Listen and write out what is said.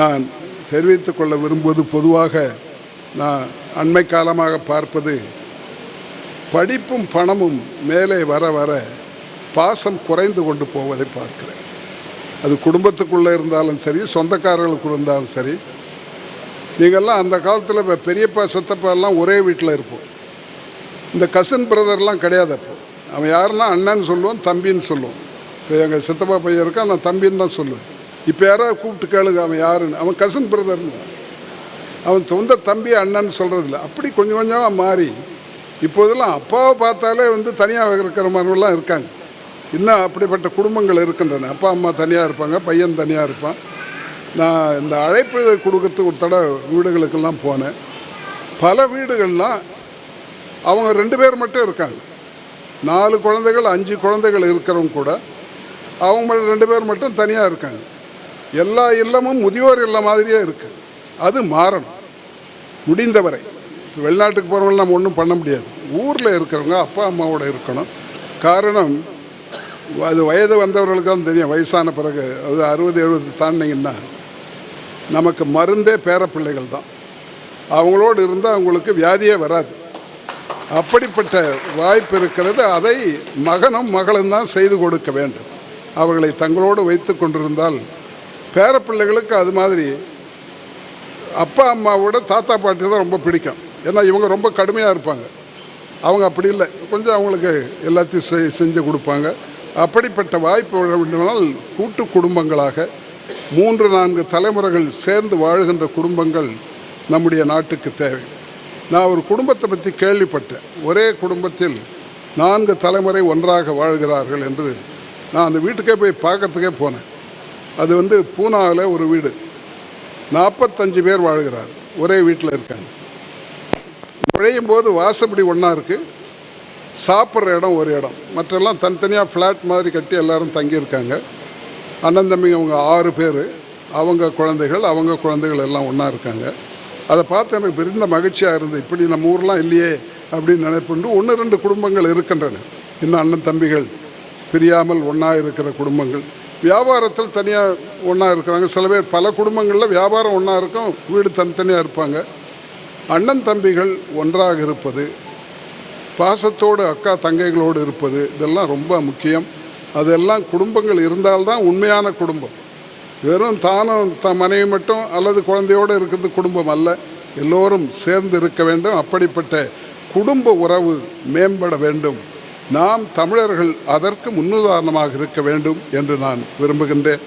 நான் தெரிவித்துக் கொள்ள விரும்புவது பொதுவாக நான் அண்மை காலமாக பார்ப்பது படிப்பும் பணமும் மேலே வர வர பாசம் குறைந்து கொண்டு போவதை பார்க்கிறேன். அது குடும்பத்துக்குள்ளே இருந்தாலும் சரி சொந்தக்காரர்களுக்கு இருந்தாலும் சரி நீங்கள்லாம் அந்த காலத்தில் இப்போ பெரியப்பா சித்தப்பா எல்லாம் ஒரே வீட்டில் இருப்போம். இந்த கசின் பிரதர்லாம் கிடையாது அப்போ. அவன் யாருன்னா அண்ணன்னு சொல்லுவான் தம்பின்னு சொல்லுவான். இப்போ எங்கள் சித்தப்பா பையன் இருக்கான் நான் தம்பின்னு தான் சொல்லுவேன். இப்போ யாராவது கூப்பிட்டு கேளுங்க அவன் யாருன்னு. அவன் கசின் பிரதர்னு அவன் சொந்த தம்பி அண்ணன்னு சொல்கிறதில்ல அப்படி கொஞ்சம் கொஞ்சமாக மாறி இப்போதெல்லாம் அப்பாவை பார்த்தாலே வந்து தனியாக இருக்கிற மாதிரிலாம் இருக்காங்க. இன்னும் அப்படிப்பட்ட குடும்பங்கள் இருக்கின்றன. அப்பா அம்மா தனியாக இருப்பாங்க பையன் தனியாக இருப்பான். நான் இந்த அழைப்பு கொடுக்கறதுக்கு ஒரு தடவை வீடுகளுக்கெல்லாம் போனேன். பல வீடுகள்லாம் அவங்க ரெண்டு பேர் மட்டும் இருக்காங்க. நாலு குழந்தைகள் அஞ்சு குழந்தைகள் இருக்கிறவங்க கூட அவங்க ரெண்டு பேர் மட்டும் தனியாக இருக்காங்க. எல்லா இல்லமும் முதியோர் இல்லம் மாதிரியே இருக்கு. அது மாறணும். முடிந்தவரை. வெளிநாட்டுக்கு போகிறவங்க நம்ம ஒன்றும் பண்ண முடியாது. ஊரில் இருக்கிறவங்க அப்பா அம்மாவோட இருக்கணும். காரணம் அது வயது வந்தவர்களுக்கு தான் தெரியும். வயசான பிறகு அது அறுபது எழுபது தாண்டிங்கன்னா நமக்கு மருந்தே பேரப்பிள்ளைகள் தான். அவங்களோடு இருந்தால் அவங்களுக்கு வியாதியே வராது. அப்படிப்பட்ட வாய்ப்பு இருக்கிறது. அதை மகனும் மகளும் தான் செய்து கொடுக்க வேண்டும். அவர்களை தங்களோடு வைத்து கொண்டிருந்தால் பேர பிள்ளைகளுக்கு அது மாதிரி அப்பா அம்மாவோட தாத்தா பாட்டி தான் ரொம்ப பிடிக்கும். ஏன்னா இவங்க ரொம்ப கடுமையாக இருப்பாங்க. அவங்க அப்படி இல்லை. கொஞ்சம் அவங்களுக்கு எல்லாத்தையும் செய் செஞ்சு கொடுப்பாங்க. அப்படிப்பட்ட வாய்ப்பு வேண்டுமானால் கூட்டு குடும்பங்களாக மூன்று நான்கு தலைமுறைகள் சேர்ந்து வாழுகின்ற குடும்பங்கள் நம்முடைய நாட்டுக்கு தேவை. நான் ஒரு குடும்பத்தை பற்றி கேள்விப்பட்டேன். ஒரே குடும்பத்தில் நான்கு தலைமுறை ஒன்றாக வாழ்கிறார்கள் என்று நான் அந்த வீட்டுக்கே போய் பார்க்கறதுக்கே போனேன். அது வந்து பூனாவில் ஒரு வீடு. நாற்பத்தஞ்சு பேர் வாழ்கிறார். ஒரே வீட்டில் இருக்காங்க. நுழையும் போது வாசப்படி ஒன்றா இருக்குது சாப்பிட்ற இடம் ஒரு இடம். மற்றெல்லாம் தனித்தனியாக ஃப்ளாட் மாதிரி கட்டி எல்லோரும் தங்கியிருக்காங்க. அண்ணன் தம்பிங்க அவங்க ஆறு பேர். அவங்க குழந்தைகள் அவங்க குழந்தைகள் எல்லாம் ஒன்றா இருக்காங்க. அதை பார்த்து எனக்கு பெரிய மகிழ்ச்சியாக இருந்தது. இப்படி நம்ம ஊர்லாம் இல்லையே அப்படின்னு நினைப்புண்டு ஒன்று ரெண்டு குடும்பங்கள் இருக்கின்றன. இன்னும் அண்ணன் தம்பிகள் பிரியாமல் ஒன்றா இருக்கிற குடும்பங்கள். வியாபாரத்தில் தனியாக ஒன்றா இருக்கிறாங்க. சில பேர் பல குடும்பங்களில் வியாபாரம் ஒன்றா இருக்கும் வீடு தனித்தனியாக இருப்பாங்க. அண்ணன் தம்பிகள் ஒன்றாக இருப்பது பாசத்தோடு அக்கா தங்கைகளோடு இருப்பது இதெல்லாம் ரொம்ப முக்கியம். அதெல்லாம் குடும்பங்கள் இருந்தால்தான் உண்மையான குடும்பம். வெறும் தானும் த மனைவி மட்டும் அல்லது குழந்தையோடு இருக்கிறது குடும்பம் அல்ல. எல்லோரும் சேர்ந்து இருக்க வேண்டும். அப்படிப்பட்ட குடும்ப உறவு மேம்பட வேண்டும். நாம் தமிழர்கள் அதற்கு முன்னுதாரணமாக இருக்க வேண்டும் என்று நான் விரும்புகின்றேன்.